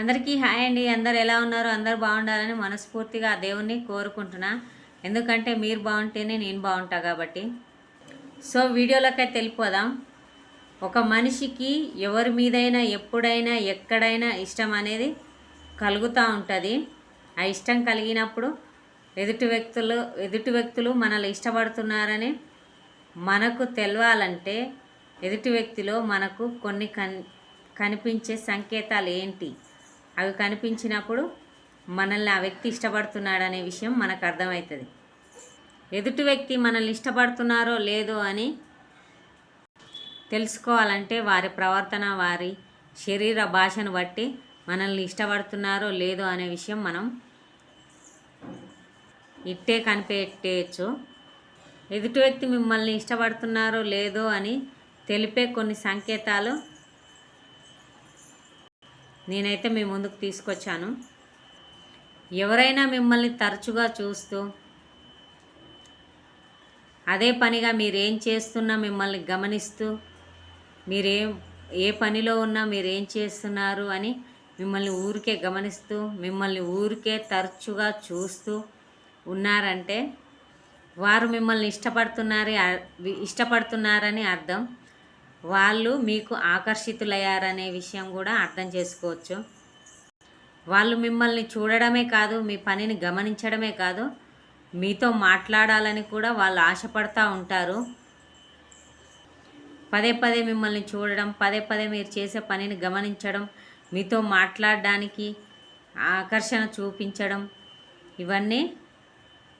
అందరికీ హాయ్ అండి. అందరు ఎలా ఉన్నారు? అందరు బాగుండాలని మనస్ఫూర్తిగా ఆ దేవుణ్ణి కోరుకుంటున్నా. ఎందుకంటే మీరు బాగుంటేనే నేను బాగుంటా కాబట్టి. సో వీడియోలోకి అయితే వెళ్ళిపోదాం. ఒక మనిషికి ఎవరి మీదైనా ఎప్పుడైనా ఎక్కడైనా ఇష్టం అనేది కలుగుతూ ఉంటుంది. ఆ ఇష్టం కలిగినప్పుడు ఎదుటి వ్యక్తులు ఎదుటి వ్యక్తులు మనల్ని ఇష్టపడుతున్నారని మనకు తెలవాలంటే ఎదుటి వ్యక్తిలో మనకు కొన్ని కన్ కనిపించే సంకేతాలు ఏంటి? అవి కనిపించినప్పుడు మనల్ని ఆ వ్యక్తి ఇష్టపడుతున్నాడనే విషయం మనకు అర్థమవుతుంది. ఎదుటి వ్యక్తి మనల్ని ఇష్టపడుతున్నారో లేదో అని తెలుసుకోవాలంటే వారి ప్రవర్తన వారి శరీర భాషను బట్టి మనల్ని ఇష్టపడుతున్నారో లేదో అనే విషయం మనం ఇట్టే కనిపెట్టేయచ్చు. ఎదుటి వ్యక్తి మిమ్మల్ని ఇష్టపడుతున్నారో లేదో అని తెలిపే కొన్ని సంకేతాలు నేనైతే మీ ముందుకు తీసుకొచ్చాను. ఎవరైనా మిమ్మల్ని తరచుగా చూస్తూ అదే పనిగా మీరేం చేస్తున్నా మిమ్మల్ని గమనిస్తూ మీరేం ఏ పనిలో ఉన్నా మీరేం చేస్తున్నారు అని మిమ్మల్ని ఊరికే గమనిస్తూ మిమ్మల్ని ఊరికే తరచుగా చూస్తూ ఉన్నారంటే వారు మిమ్మల్ని ఇష్టపడుతున్నారు ఇష్టపడుతున్నారని అర్థం. వాళ్ళు మీకు ఆకర్షితులయ్యారనే విషయం కూడా అర్థం చేసుకోవచ్చు. వాళ్ళు మిమ్మల్ని చూడడమే కాదు మీ పనిని గమనించడమే కాదు మీతో మాట్లాడాలని కూడా వాళ్ళు ఆశపడతా ఉంటారు. పదే పదే మిమ్మల్ని చూడడం పదే పదే మీరు చేసే పనిని గమనించడం మీతో మాట్లాడడానికి ఆకర్షణ చూపించడం ఇవన్నీ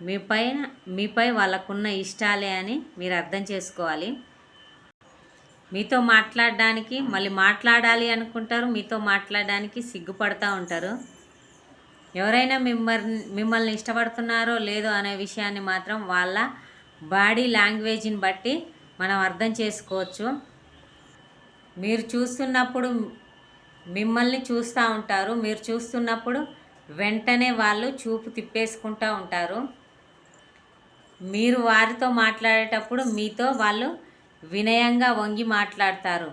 మీపై మీపై వాళ్ళకున్న ఇష్టాలే అని మీరు అర్థం చేసుకోవాలి. మీతో మాట్లాడడానికి మళ్ళీ మాట్లాడాలి అనుకుంటారు మీతో మాట్లాడడానికి సిగ్గుపడుతూ ఉంటారు. ఎవరైనా మిమ్మల్ని మిమ్మల్ని ఇష్టపడుతున్నారో లేదో అనే విషయాన్ని మాత్రం వాళ్ళ బాడీ లాంగ్వేజ్ని బట్టి మనం అర్థం చేసుకోవచ్చు. మీరు చూస్తున్నప్పుడు మిమ్మల్ని చూస్తూ ఉంటారు మీరు చూస్తున్నప్పుడు వెంటనే వాళ్ళు చూపు తిప్పేసుకుంటూ ఉంటారు. మీరు వారితో మాట్లాడేటప్పుడు మీతో వాళ్ళు వినయంగా వంగి మాట్లాడతారు.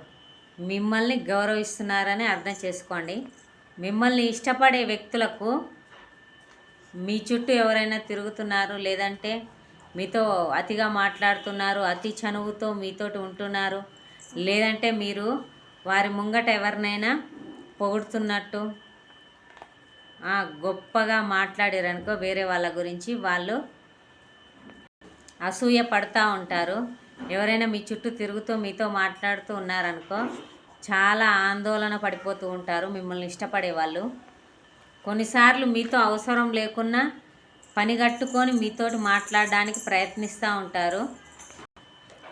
మిమ్మల్ని గౌరవిస్తున్నారని అర్థం చేసుకోండి. మిమ్మల్ని ఇష్టపడే వ్యక్తులకు మీ చుట్టూ ఎవరైనా తిరుగుతున్నారు లేదంటే మీతో అతిగా మాట్లాడుతున్నారు అతి చనువుతో మీతోటి ఉంటున్నారు లేదంటే మీరు వారి ముంగట ఎవరినైనా పొగుడుతున్నట్టు గొప్పగా మాట్లాడారనుకో వేరే వాళ్ళ గురించి వాళ్ళు అసూయ పడుతూ ఉంటారు. ఎవరైనా మీ చుట్టూ తిరుగుతూ మీతో మాట్లాడుతూ ఉన్నారనుకో చాలా ఆందోళన పడిపోతూ ఉంటారు మిమ్మల్ని ఇష్టపడే వాళ్ళు. కొన్నిసార్లు మీతో అవసరం లేకున్నా పని కట్టుకొని మీతోటి మాట్లాడడానికి ప్రయత్నిస్తూ ఉంటారు.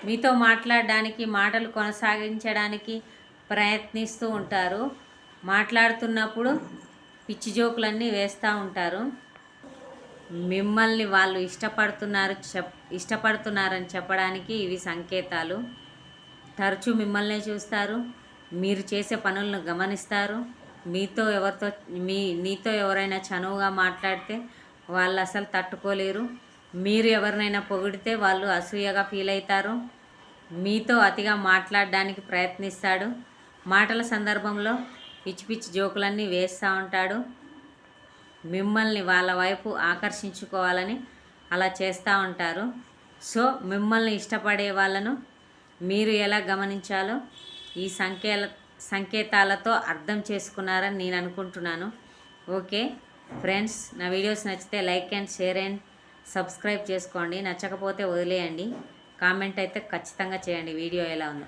మీతో మాట్లాడడానికి మాటలు కొనసాగించడానికి ప్రయత్నిస్తూ ఉంటారు. మాట్లాడుతున్నప్పుడు పిచ్చి జోకులన్నీ వేస్తూ ఉంటారు. మిమ్మల్ని వాళ్ళు ఇష్టపడుతున్నారు చెప్ ఇష్టపడుతున్నారని చెప్పడానికి ఇవి సంకేతాలు. తరచూ మిమ్మల్నే చూస్తారు. మీరు చేసే పనులను గమనిస్తారు. మీతో ఎవరితో మీ నీతో ఎవరైనా చనువుగా మాట్లాడితే వాళ్ళు అసలు తట్టుకోలేరు. మీరు ఎవరినైనా పొగిడితే వాళ్ళు అసూయగా ఫీల్ అవుతారు. మీతో అతిగా మాట్లాడడానికి ప్రయత్నిస్తాడు. మాటల సందర్భంలో పిచ్చి పిచ్చి జోకులన్నీ వేస్తూ ఉంటాడు. మిమ్మల్ని వాళ్ళ వైపు ఆకర్షించుకోవాలని అలా చేస్తూ ఉంటారు. సో మిమ్మల్ని ఇష్టపడే వాళ్ళను మీరు ఎలా గమనించాలో ఈ సంకేల సంకేతాలతో అర్థం చేసుకున్నారని నేను అనుకుంటున్నాను. ఓకే ఫ్రెండ్స్ నా వీడియోస్ నచ్చితే like and share and subscribe చేసుకోండి. నచ్చకపోతే వదిలేయండి. కామెంట్ అయితే ఖచ్చితంగా చేయండి. వీడియో ఎలా ఉందో.